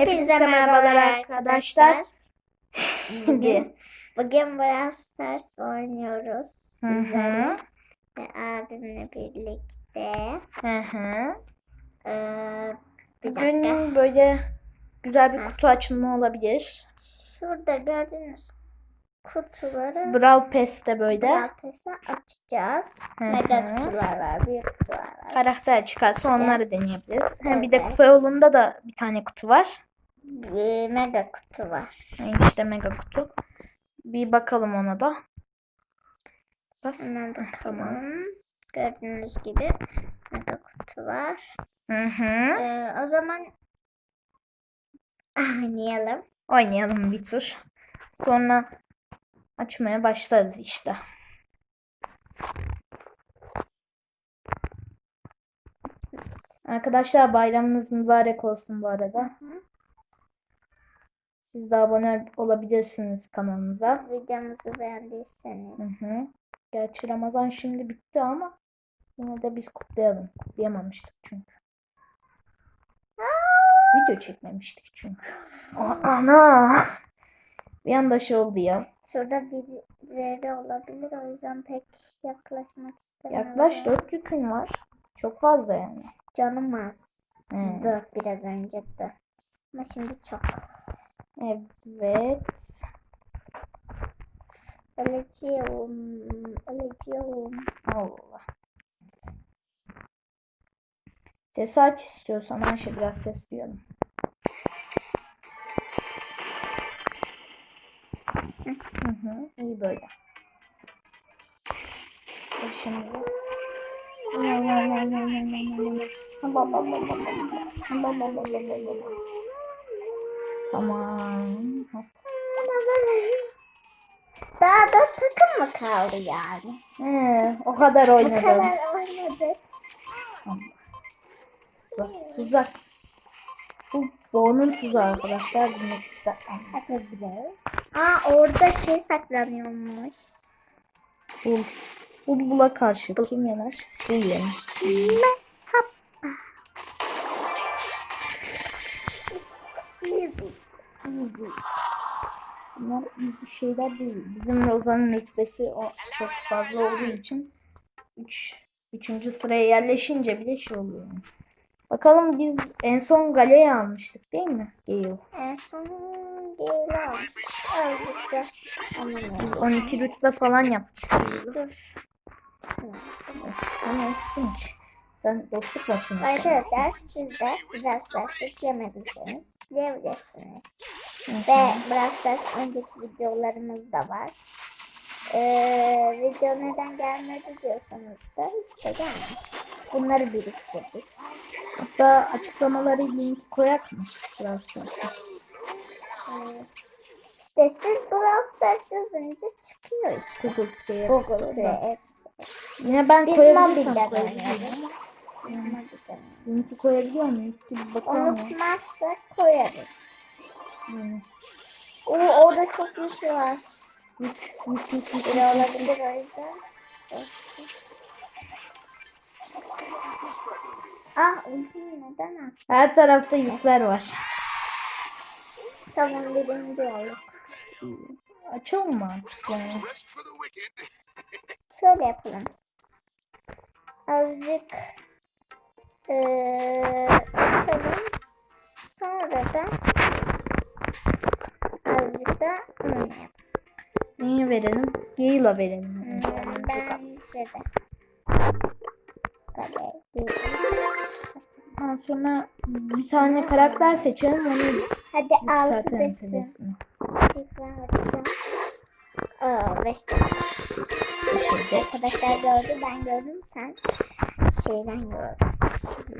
Hepinize merhabalar arkadaşlar. Bugün, bugün Brawl Stars oynuyoruz sizlerle. Ve abimle birlikte. Hı hı. Ee, bir Bugün dakika. böyle güzel bir kutu açılımı olabilir. Şurada gördüğünüz kutuları Brawl Pass'te böyle Brawl Pass'a açacağız. Hı Mega hı. kutular var, büyük kutular var. karakter çıkarsa İşte. onları deneyebiliriz. Hem bir de Evet. kupa yolunda da bir tane kutu var. Bir mega kutu var. İşte mega kutu. Bir bakalım ona da. Bas. Hemen bakalım. Tamam. Gördüğünüz gibi mega kutu var. Hı hı. Ee, o zaman oynayalım. Oynayalım bir tur. Sonra açmaya başlarız işte. Arkadaşlar bayramınız mübarek olsun bu arada. Siz de abone olabilirsiniz kanalımıza. Videomuzu beğendiyseniz. Hı hı. Gerçi Ramazan şimdi bitti ama yine de biz kutlayalım. Kutlayamamıştık çünkü. Video çekmemiştik çünkü. Aa, Ana! Bir anda şey oldu ya. Şurada birileri olabilir o yüzden pek yaklaşmak istemiyorum. Yaklaş dört yükün var. Çok fazla yani. Canım az. Hmm. Biraz önce de. Ama şimdi çok. Evet. Öleceğim. Öleceğim. Allah. Sesi aç istiyorsan Ayşe biraz ses duyalım. Hı hı, iyi böyle. Dur Şimdi. Tamam. Daha da takım mı kaldı yani? He, o kadar oynadım. kadar oynadık. Tuzak. Tuzak. Bu Bo'nun tuzağı arkadaşlar bilmek ister. Herkes bilir. Aa orada şey saklanıyormuş. Bul. Bul bula karşı kim yener? Bul yener. Easy. Easy. Bunlar easy şeyler değil. Bizim Rozan'ın rütbesi o çok fazla olduğu için 3 üçüncü sıraya yerleşince bile şey oluyor. Bakalım biz en son Gale'yi almıştık değil mi? Gale. En son geri almış. Azıcık da anlamıyorum. Biz 12 rütbe falan yapmıştık. Dur. Sen olsun ki. Sen dostluk maçını Arkadaşlar siz de Brawl Stars yüklemediyseniz yükleyebilirsiniz. Hı Ve Brawl Stars önceki videolarımız da var. Ee, video neden gelmedi diyorsanız da işte gelmez. Bunları biriktirdik. Hatta açıklamaları linki koyak mı? Biraz sonra. Ee, işte siz Brawl Stars yazınca çıkıyor işte. Google Play Google Play da. Apps'te. Yine ben Biz koyabilirsem koyabilirim linki koyabiliyor muyuz? Bir bakalım. Unutmazsak koyarız. Yani, Oo, orada çok yük var. yük, yük, yük, yük, Biri olabilir o yüzden. Ah ultimi neden attın? Her tarafta yükler var. Tamam birinci olduk. Açalım mı artık yani? Şöyle yapalım. Azıcık eee açalım. Sonra da azıcık da oynayalım. Neyi verelim? Gale'a verelim. Hmm, Ben şöyle. Ondan sonra bir tane karakter seçelim onu Hadi altı desin. Aa, beş şeyde. Arkadaşlar gördü, ben gördüm, sen şeyden gördün.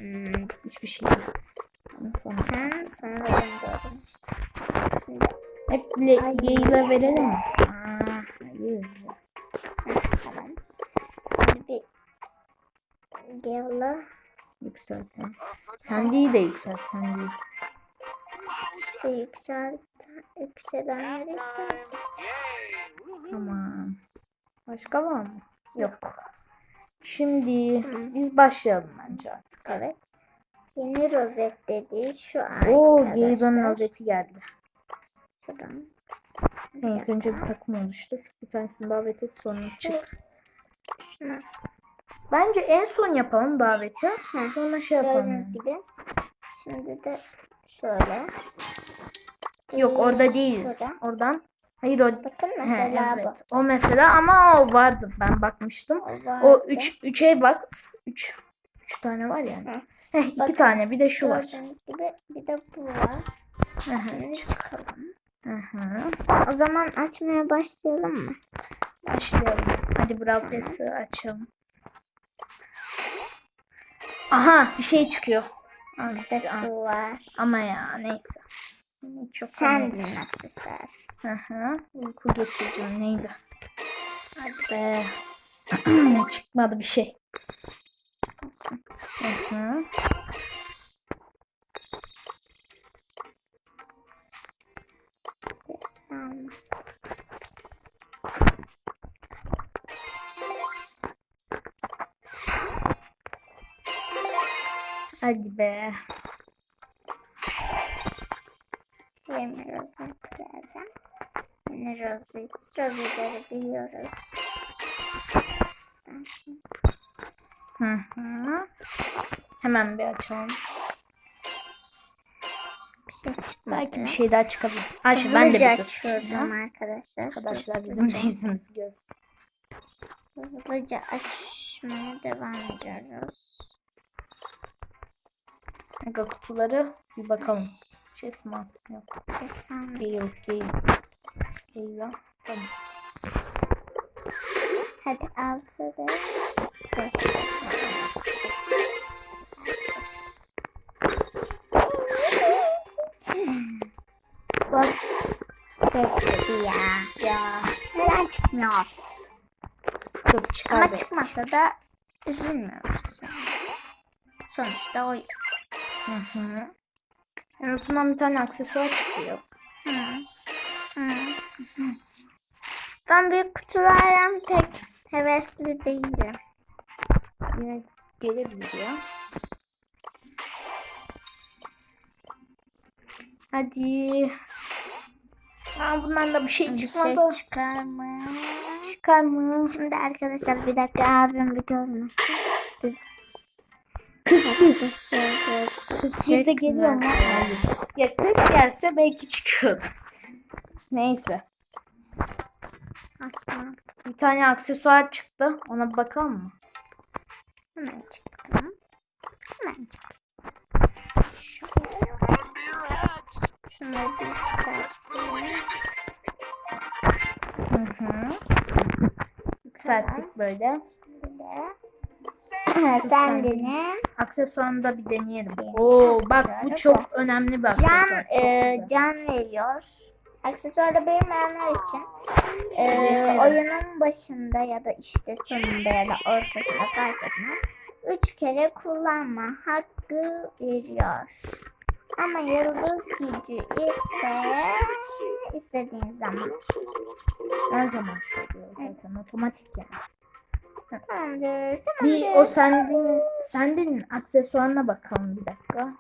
Hmm, Hiçbir şey yok. Sonra sen sonra ben gördüm işte. Hep le- Ay. Gale'a verelim mi? Aa, hayır. tamam. Şimdi bir Gale'la Yükseltelim. Sandy'yi de yükselt. Sandy'yi. işte yükselt, yükselenleri yükseltecek. Tamam. Başka var mı? Yok. Şimdi Hı. biz başlayalım bence artık. Evet. Yeni rozet dediği şu arkadaşlar. Oo Gaydon'un rozeti geldi. Şuradan. İlk önce bir takım oluştur. Bir tanesini davet et sonra çık. Şunu Bence en son yapalım daveti. Heh, Sonra şey yapalım. gördüğünüz gibi. Şimdi de şöyle. Yok orada değil. Şurada. Oradan. Hayır o Bakın He, mesela evet. O mesela ama o vardı ben bakmıştım. bu. O, O vardı. 3 üçe bak. 3 3 tane var yani. Hı. Heh, iki Bakın, tane bir de şu var. Gibi bir de bu var. Şimdi çıkalım. Hı hı. O zaman açmaya başlayalım mı? Başlayalım. Hadi Brawl Pass'ı açalım. Aha bir şey çıkıyor. Var. Ama ya neyse. Çok Sen din aksesuar. Hı hı. Uyku geçireceğim neydi? Hadi be. Çıkmadı bir şey. Hı hı. Hadi be. Yeni rozet geldi. Yeni rozet. Rozetleri biliyoruz. Sen. Hı hı. Hemen bir açalım. Bir şey çıkmadı. Belki bir şey daha çıkabilir. Ayşe ben de bir açıyorum arkadaşlar. Arkadaşlar bizim de yüzümüz göz. Hızlıca açmaya devam ediyoruz. Mega kutuları bir bakalım. Şey smas yok. Efsane. Değil değil. Ya. Tamam. Hadi altı da. Bak Bekledi ya. ya. Neden çıkmıyor? Çok Ama çıkardı. çıkmasa da üzülmüyoruz. Sonuçta o. Hı hı. En azından bir tane aksesuar çıkıyor. Hı. Hı. Ben büyük kutulardan pek hevesli değilim. Yine gelebilir ya. Hadi. Aa, bundan da bir şey Bir çıkmadı. şey çıkar mı? Çıkar mı? Şimdi arkadaşlar bir dakika abim bir görmesin. Bir de geliyor mu? Ya 40 gelse belki çıkıyordu. Neyse. Aslında Bir tane aksesuar çıktı. Ona bir bakalım mı? hemen çıkalım. Hemen. Şöyle. Şunları bir yükselteyim. Hı hı. Yükselttik böyle. Şimdi de Sendinin Aksesuarını da bir deneyelim. Oo bak bu çok önemli bir aksesuar. can e, can veriyor. Aksesuarda bilmeyenler için e, oyunun başında ya da işte sonunda ya da ortasında fark etmez. Üç kere kullanma hakkı veriyor. Ama yıldız gücü ise istediğin zaman. Her zaman söylüyor zaten otomatik yani. Tamamdır, tamamdır. Bir o sendin sendin aksesuarına bakalım bir dakika.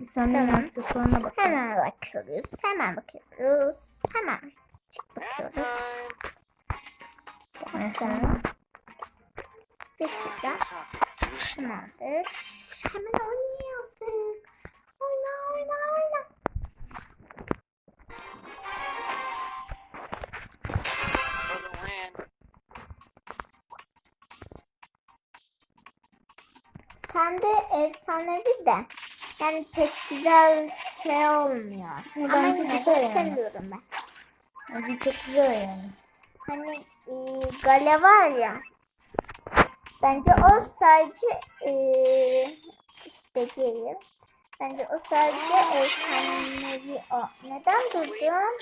Bir sendin Tamam. aksesuarına bakalım. Hemen bakıyoruz, hemen bakıyoruz, hemen çık bakıyoruz. Mesela Seçeceğim. Tamamdır. Hemen oynayalım. Oyna oyna oyna. Sende efsanevi de yani pek güzel şey olmuyor. Ama bence yine de seviyorum ben. Hadi çok güzel yani. Hani e, Gale var ya. Bence o sadece e, işte Gale. Bence o sadece efsanevi o. Neden durdun?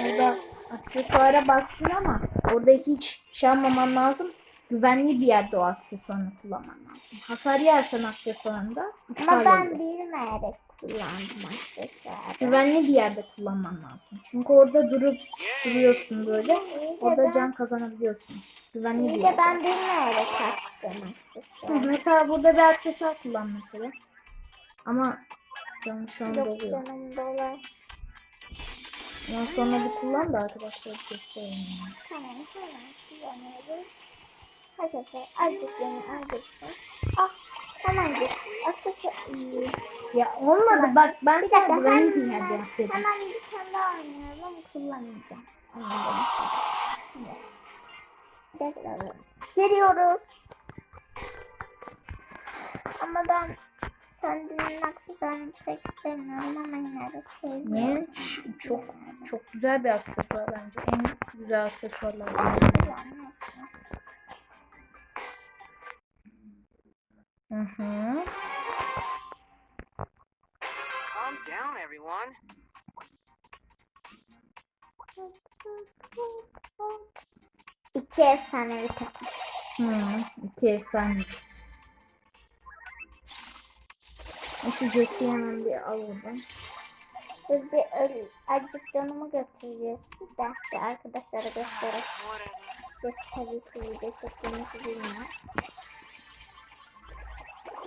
Orada aksesuara bastın ama orada hiç şey yapmaman lazım. Güvenli bir yerde o aksesuarını kullanman lazım. Hasar yersen aksesuarında Ama ben oluyor. bilmeyerek kullandım aksesuarı. Güvenli bir yerde kullanman lazım. Çünkü orada durup duruyorsun böyle. Orada ben- can kazanabiliyorsun. Güvenli bir İyi yerde. ben bilmeyerek taktım aksesuarı. Mesela burada bir aksesuar kullan mesela. Ama canım şu an Yok doluyor. canım dolar. Ondan sonra bir kullan da arkadaşlar göstereyim. Tamam hemen kullanıyoruz. Arkadaşlar azıcık beni öldürsün. Ah tamamdır. Aksesuar. Ya olmadı bak ben Bir sana yerde yap dedim. hemen bir tane daha oynayalım. Anladım. Şimdi. Bekle. Geliyoruz. Ama ben sendinin aksesuarını pek sevmiyorum ama yine de seviyorum. Niye? Çok çok güzel bir aksesuar bence. En güzel aksesuarlardan. biri. Seviyorum, neyse, Hı hı. Calm down, everyone. İki efsanevi takım. Hı. İki efsane. Şu Jesse'yi hemen bir alalım. Dur bir öl, azıcık canımı götüreceğiz de bir arkadaşlara göstererek. Whatever. Biz tabii ki video çektiğimizi bilmiyor.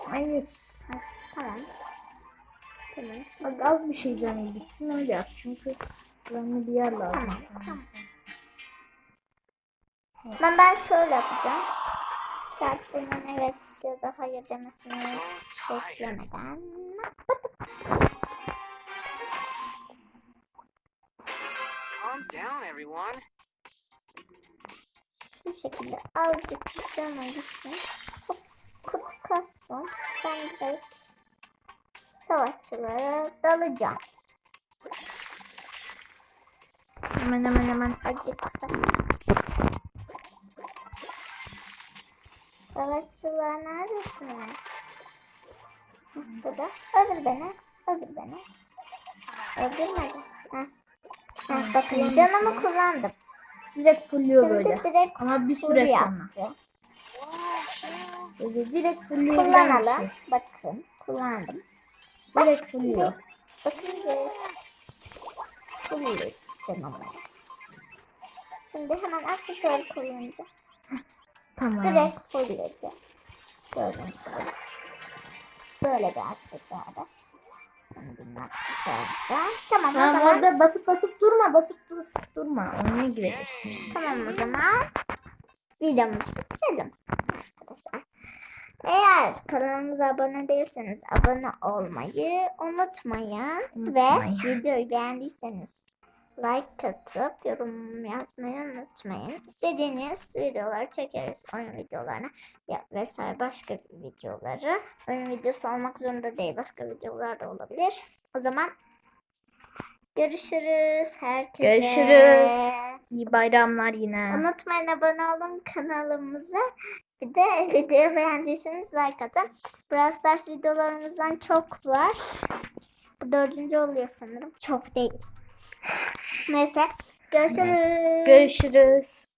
Hayır. Ha, Tamam. Tamam. Bak az bir şey canı gitsin öyle yap. Çünkü güvenli bir yer lazım. Tamam, sana. tamam. Ben ben şöyle yapacağım. Sertliğinin evet ya da hayır demesini beklemeden. Calm down, everyone. Bu şekilde azıcık canım gitsin. Kassın. Ben direkt savaşçılara dalacağım. Hemen hemen hemen. Azıcık kısa. Savaşçılar neredesiniz? Hı, Burada. Öldür beni. Öldür beni. Öldürmedi. Heh. Heh, bakın canımı kullandım. Direkt fulluyor Şimdi böyle. direkt Ama bir süre sonra. yaptı. Böyle direkt fulluyor. Kullanalım. Bakın kullandım. Direkt fulluyor. Bakın direkt full canımı. Şimdi hemen aksesuar kullanacağım. Tamam. Direkt. Gördüğünüz gibi. Böyle bir aksesuarda. Tamam o Tamam zaman. orada basıp basıp durma. Basıp basıp durma. Oynaya gireceksin. Tamam o zaman. Videomuzu bitirelim. Arkadaşlar. Eğer kanalımıza abone değilseniz abone olmayı unutmayın. Unutmayın. Ve videoyu beğendiyseniz like atıp yorum yazmayı unutmayın. İstediğiniz videoları çekeriz. Oyun videolarına ya vesaire başka videoları. Oyun videosu olmak zorunda değil. Başka videolar da olabilir. O zaman görüşürüz. Herkese. Görüşürüz. İyi bayramlar yine. Unutmayın abone olun kanalımıza. Bir de videoyu beğendiyseniz like atın. Brawl Stars videolarımızdan çok var. Bu dördüncü oluyor sanırım. Çok değil. Neyse. Görüşürüz. Görüşürüz.